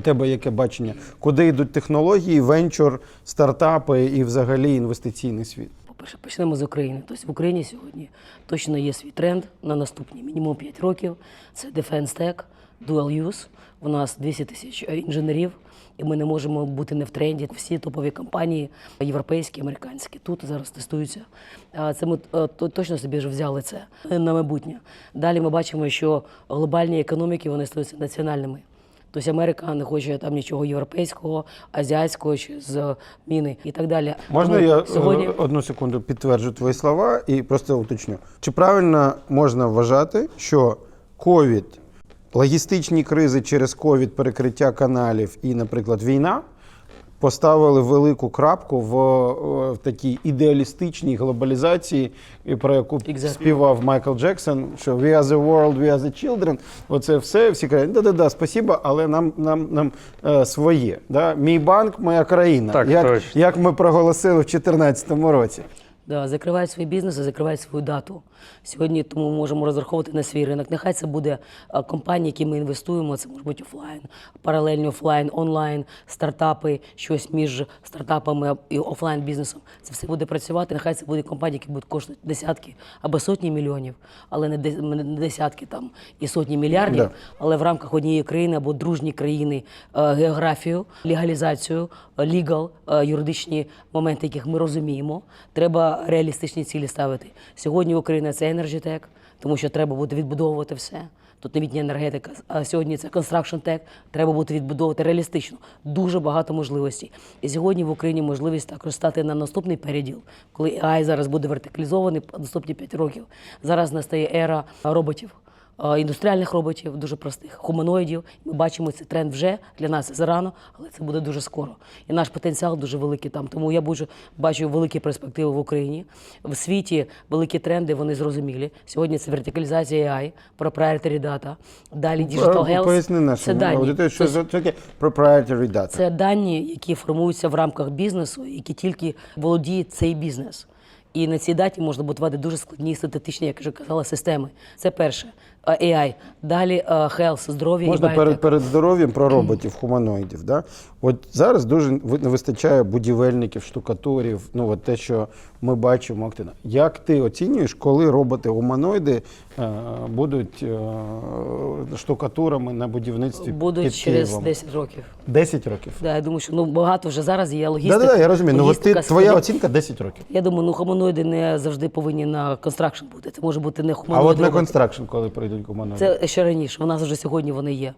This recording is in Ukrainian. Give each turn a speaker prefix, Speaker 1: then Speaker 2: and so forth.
Speaker 1: У тебе яке бачення? Куди йдуть технології, венчур, стартапи і взагалі інвестиційний світ?
Speaker 2: По-перше, почнемо з України. Тобто в Україні сьогодні точно є свій тренд на наступні мінімум 5 років. Це Defense Tech, Dual Use. У нас 200 тисяч інженерів, і ми не можемо бути не в тренді. Всі топові компанії, європейські, американські, тут зараз тестуються. Це ми е, то- точно собі вже взяли це на майбутнє. Далі ми бачимо, що глобальні економіки вони стаються національними. Тобто Америка не хоче там нічого європейського, азіатського чи з міни і так далі.
Speaker 1: Можна
Speaker 2: Тому
Speaker 1: я
Speaker 2: сьогодні
Speaker 1: е, одну секунду підтверджу твої слова і просто уточню. Чи правильно можна вважати, що ковід, логістичні кризи через ковід, перекриття каналів і, наприклад, війна поставили велику крапку в, е, в такій ідеалістичній глобалізації, і про яку
Speaker 2: Exactly.
Speaker 1: співав Майкл Джексон, що we are the world, we are the children. Оце все, всі кажуть, да-да-да, спасіба, але нам, нам, нам е, своє. Да? Мій банк, моя країна.
Speaker 3: Так,
Speaker 1: як,
Speaker 3: точно.
Speaker 1: як ми проголосили в 2014 році.
Speaker 2: Да, закривають свої бізнеси, закривають свою дату. Сьогодні тому ми можемо розраховувати на свій ринок. Нехай це буде компанії, які ми інвестуємо. Це може бути офлайн, паралельно офлайн, онлайн, стартапи, щось між стартапами і офлайн бізнесом. Це все буде працювати. Нехай це будуть компанії, які будуть коштувати десятки або сотні мільйонів, але не десятки там і сотні мільярдів.
Speaker 1: Да.
Speaker 2: Але в рамках однієї країни або дружні країни е, географію, легалізацію, лігал, юридичні моменти, яких ми розуміємо, треба реалістичні цілі ставити. Сьогодні Україна це енерджітек, тому що треба буде відбудовувати все. Тут новітня енергетика, а сьогодні це Construction Tech, треба буде відбудовувати реалістично. Дуже багато можливостей. І сьогодні в Україні можливість також стати на наступний переділ, коли AI зараз буде вертикалізований наступні 5 років. Зараз настає ера роботів індустріальних роботів, дуже простих, хуманоїдів. Ми бачимо цей тренд вже для нас зарано, але це буде дуже скоро. І наш потенціал дуже великий там. Тому я бачу, бачу великі перспективи в Україні. В світі великі тренди, вони зрозумілі. Сьогодні це вертикалізація AI, proprietary data, далі digital health.
Speaker 1: Поясни
Speaker 2: це дані.
Speaker 1: аудиторії, що це таке proprietary data.
Speaker 2: це дані, які формуються в рамках бізнесу, які тільки володіє цей бізнес. І на цій даті можна будувати дуже складні статистичні, як я вже казала, системи. Це перше. AI. Далі health, здоров'я
Speaker 1: Можна
Speaker 2: і
Speaker 1: перед, перед здоров'ям про роботів, хуманоїдів. Да? От зараз дуже не вистачає будівельників, штукатурів, ну от те, що ми бачимо активно. Як ти оцінюєш, коли роботи-гуманоїди е, будуть е, штукатурами на будівництві
Speaker 2: Будуть
Speaker 1: під
Speaker 2: через
Speaker 1: Києвом?
Speaker 2: 10 років.
Speaker 1: 10 років.
Speaker 2: Да, я думаю, що ну багато вже зараз є логістика.
Speaker 1: да, да, я розумію. Ну, от ти, твоя оцінка 10 років.
Speaker 2: Я думаю, ну хуманоїди не завжди повинні на констракшн бути. Це може бути не
Speaker 1: А от на констракшн, коли прийдуть гуманоїди?
Speaker 2: Це ще раніше. У нас вже сьогодні вони є.